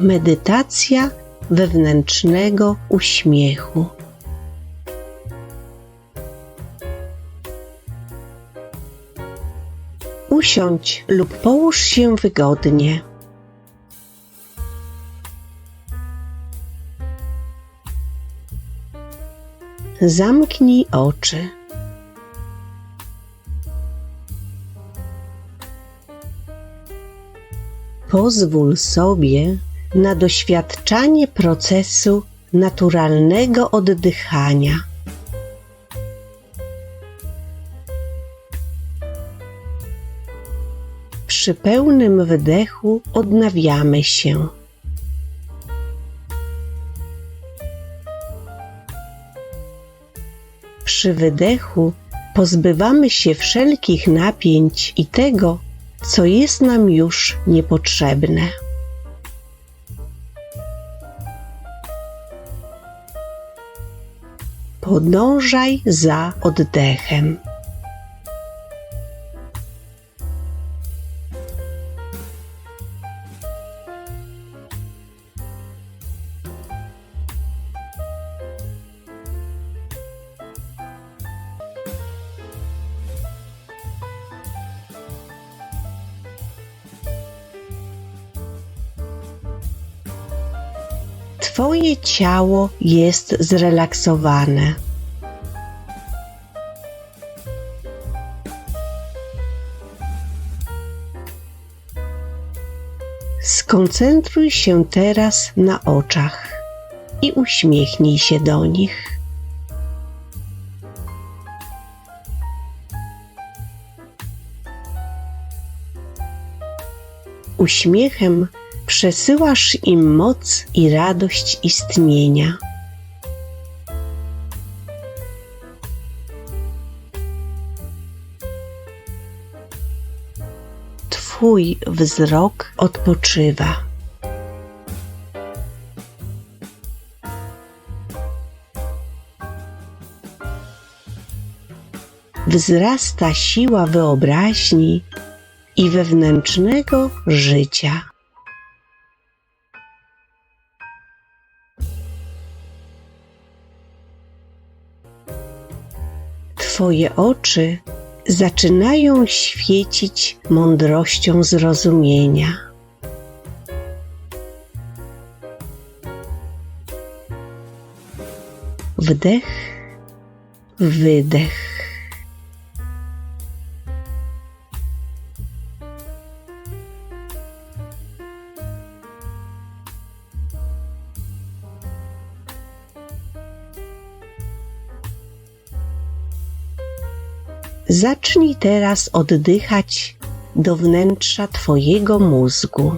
Medytacja wewnętrznego uśmiechu. Usiądź lub połóż się wygodnie. Zamknij oczy. Pozwól sobie na doświadczanie procesu naturalnego oddychania. Przy pełnym wdechu odnawiamy się. Przy wydechu pozbywamy się wszelkich napięć i tego, co jest nam już niepotrzebne. Podążaj za oddechem. Ciało jest zrelaksowane. Skoncentruj się teraz na oczach i uśmiechnij się do nich. Uśmiechem przesyłasz im moc i radość istnienia. Twój wzrok odpoczywa. Wzrasta siła wyobraźni i wewnętrznego życia. Twoje oczy zaczynają świecić mądrością zrozumienia. Wdech, wydech. Zacznij teraz oddychać do wnętrza Twojego mózgu.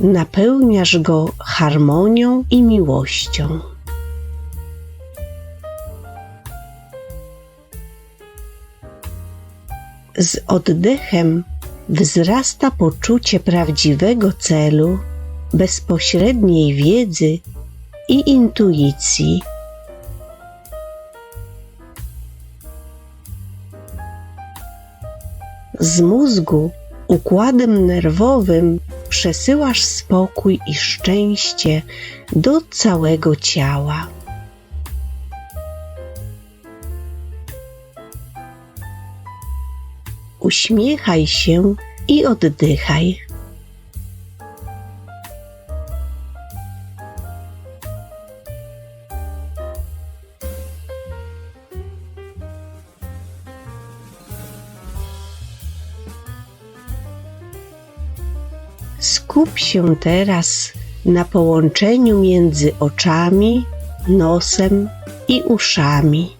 Napełniasz go harmonią i miłością. Z oddechem wzrasta poczucie prawdziwego celu, bezpośredniej wiedzy i intuicji. Z mózgu układem nerwowym przesyłasz spokój i szczęście do całego ciała. Uśmiechaj się i oddychaj. Skup się teraz na połączeniu między oczami, nosem i uszami.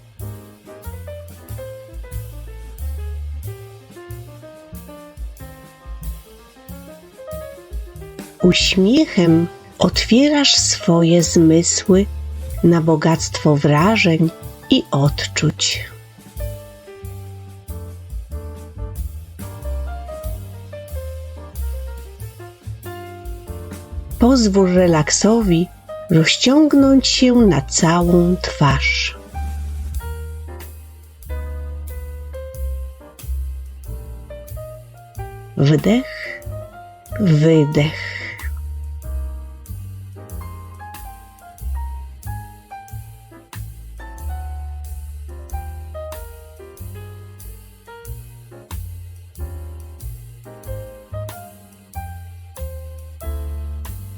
Uśmiechem otwierasz swoje zmysły na bogactwo wrażeń i odczuć. Pozwól relaksowi rozciągnąć się na całą twarz. Wdech, wydech.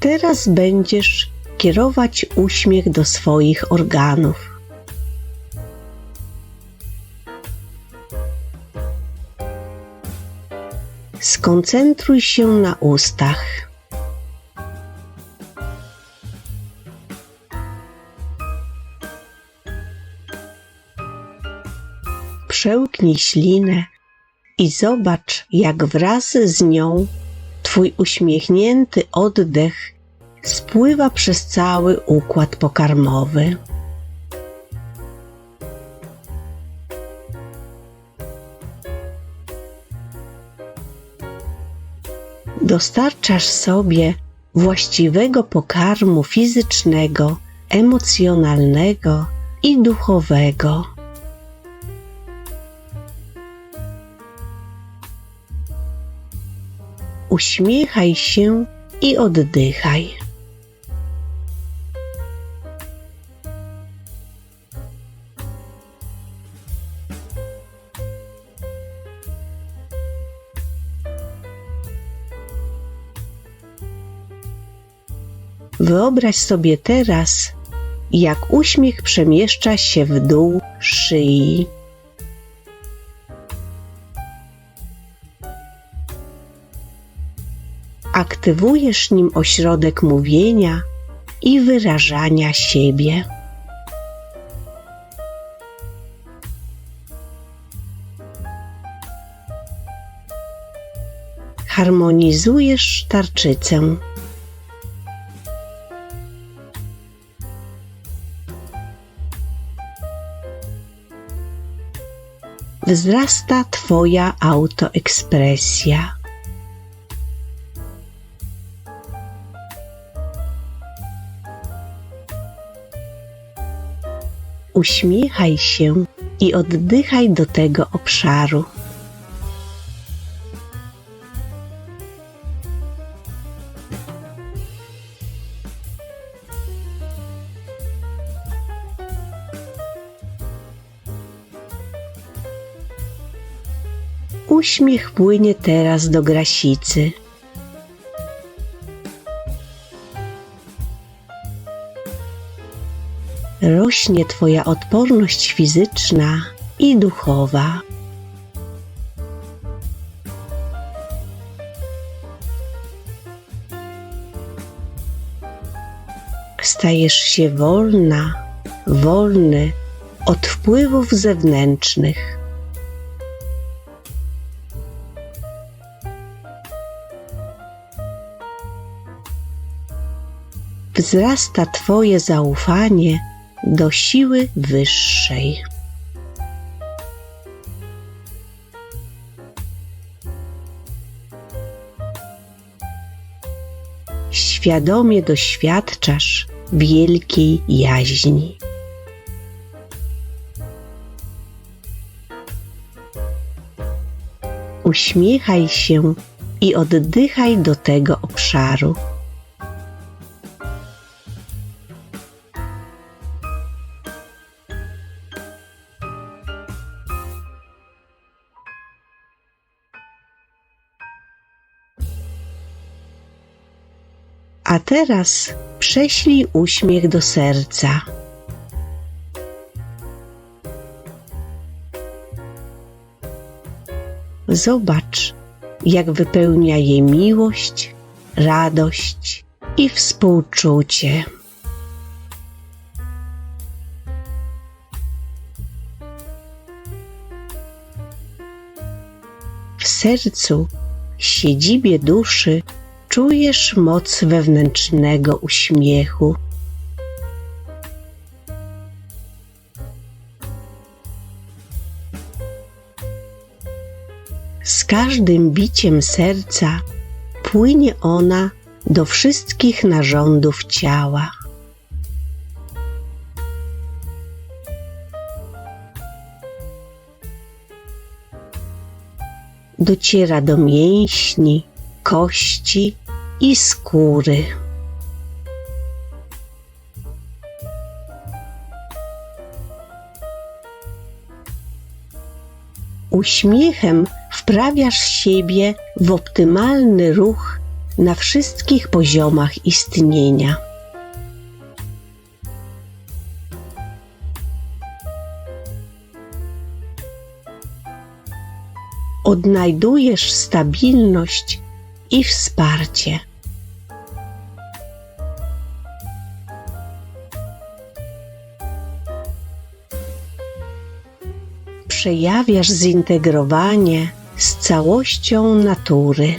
Teraz będziesz kierować uśmiech do swoich organów. Skoncentruj się na ustach. Przełknij ślinę i zobacz, jak wraz z nią Twój uśmiechnięty oddech spływa przez cały układ pokarmowy. Dostarczasz sobie właściwego pokarmu fizycznego, emocjonalnego i duchowego. Uśmiechaj się i oddychaj. Wyobraź sobie teraz, jak uśmiech przemieszcza się w dół szyi. Aktywujesz nim ośrodek mówienia i wyrażania siebie. Harmonizujesz tarczycę. Wzrasta Twoja autoekspresja. Uśmiechaj się i oddychaj do tego obszaru. Uśmiech płynie teraz do grasicy. Rośnie Twoja odporność fizyczna i duchowa. Stajesz się wolna, wolny od wpływów zewnętrznych. Wzrasta Twoje zaufanie do siły wyższej. Świadomie doświadczasz wielkiej jaźni. Uśmiechaj się i oddychaj do tego obszaru. Teraz prześlij uśmiech do serca. Zobacz, jak wypełnia je miłość, radość i współczucie. W sercu, siedzibie duszy, czujesz moc wewnętrznego uśmiechu. Z każdym biciem serca płynie ona do wszystkich narządów ciała. dociera do mięśni, kości i skóry. Uśmiechem wprawiasz siebie w optymalny ruch na wszystkich poziomach istnienia. Odnajdujesz stabilność i wsparcie. Przejawiasz zintegrowanie z całością natury.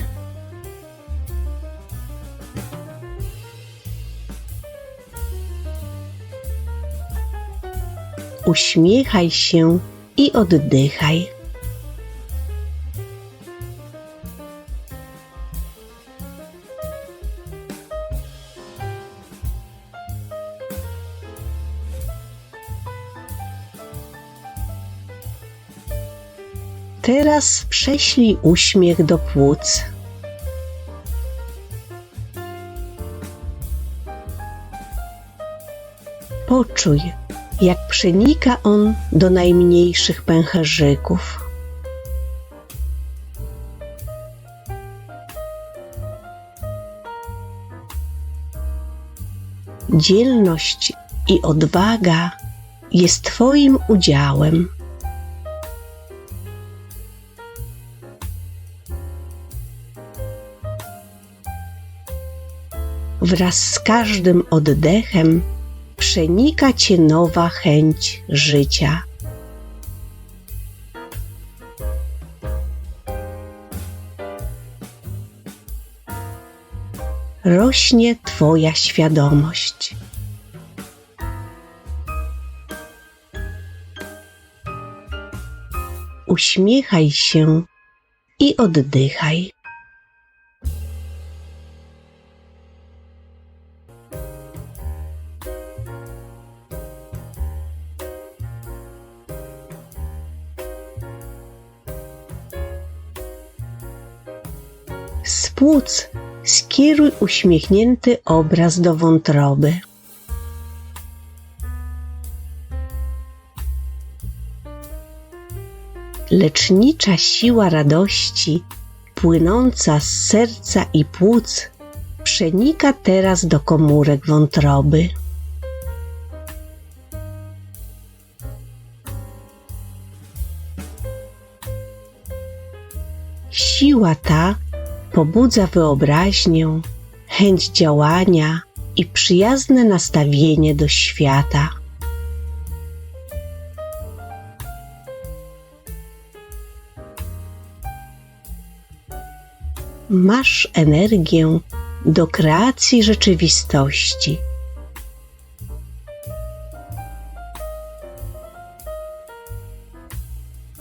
Uśmiechaj się i oddychaj. Teraz prześlij uśmiech do płuc. Poczuj, jak przenika on do najmniejszych pęcherzyków. Dzielność i odwaga jest Twoim udziałem. Wraz z każdym oddechem przenika cię nowa chęć życia. Rośnie Twoja świadomość. Uśmiechaj się i oddychaj. Płuc skieruj uśmiechnięty obraz do wątroby. Lecznicza siła radości, płynąca z serca i płuc, przenika teraz do komórek wątroby. Siła ta pobudza wyobraźnię, chęć działania i przyjazne nastawienie do świata. Masz energię do kreacji rzeczywistości.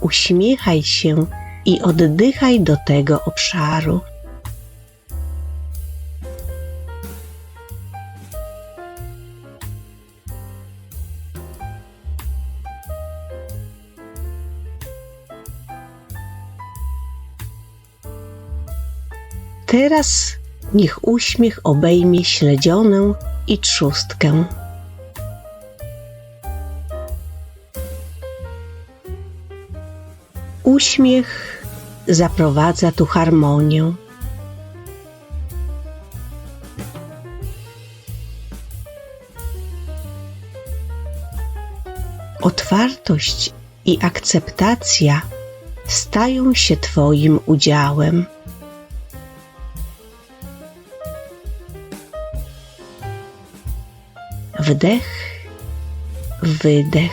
Uśmiechaj się i oddychaj do tego obszaru. Teraz niech uśmiech obejmie śledzionę i trzustkę. Uśmiech zaprowadza tu harmonię. Otwartość i akceptacja stają się Twoim udziałem. Wdech, wydech.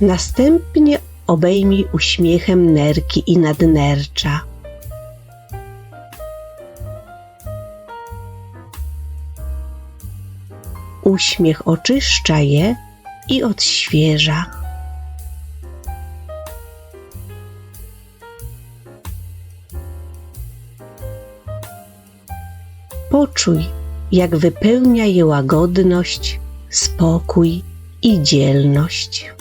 Następnie obejmij uśmiechem nerki i nadnercza. uśmiech oczyszcza je i odświeża. Poczuj, jak wypełnia je łagodność, spokój i dzielność.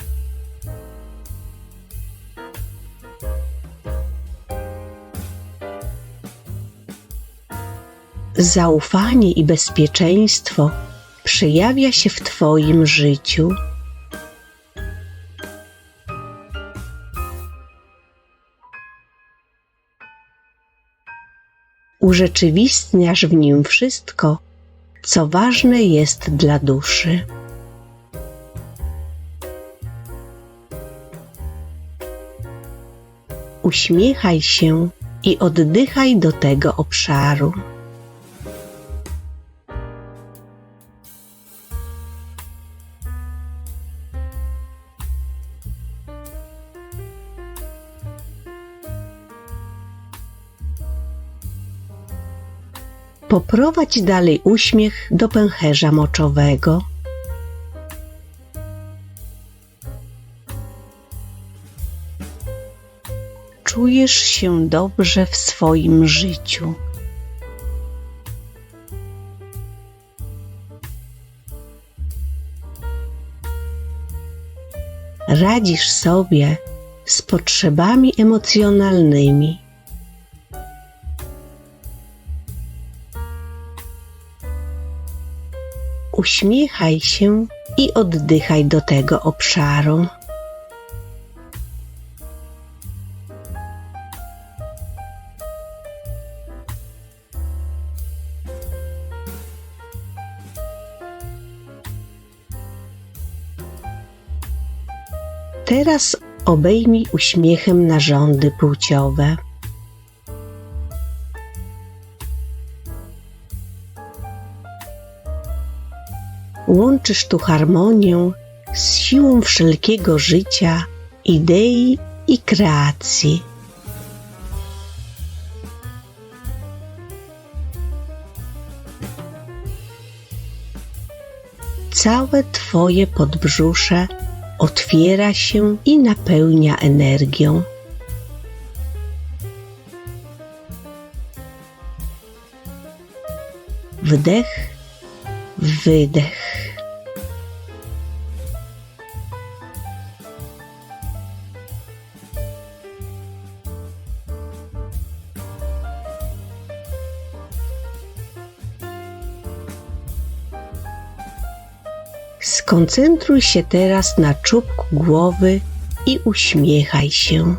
Zaufanie i bezpieczeństwo przejawia się w Twoim życiu. Urzeczywistniasz w nim wszystko, co ważne jest dla duszy. Uśmiechaj się i oddychaj do tego obszaru. Poprowadź dalej uśmiech do pęcherza moczowego. Czujesz się dobrze w swoim życiu. Radzisz sobie z potrzebami emocjonalnymi. Uśmiechaj się i oddychaj do tego obszaru. Teraz obejmij uśmiechem narządy płciowe. Łączysz tu harmonię z siłą wszelkiego życia, idei i kreacji. Całe Twoje podbrzusze otwiera się i napełnia energią. Wdech, wydech. Skoncentruj się teraz na czubku głowy i uśmiechaj się.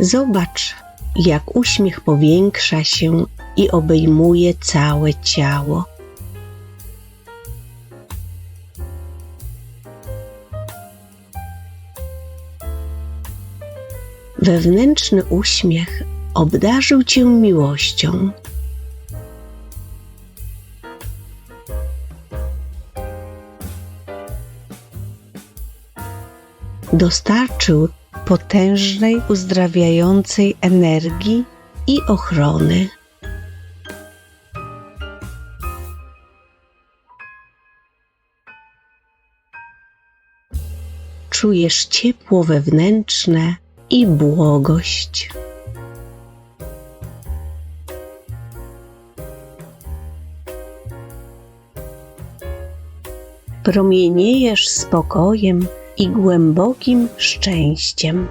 Zobacz, jak uśmiech powiększa się i obejmuje całe ciało. Wewnętrzny uśmiech obdarzył cię miłością. Dostarczył potężnej, uzdrawiającej energii i ochrony. Czujesz ciepło wewnętrzne i błogość. Promieniejesz spokojem i głębokim szczęściem.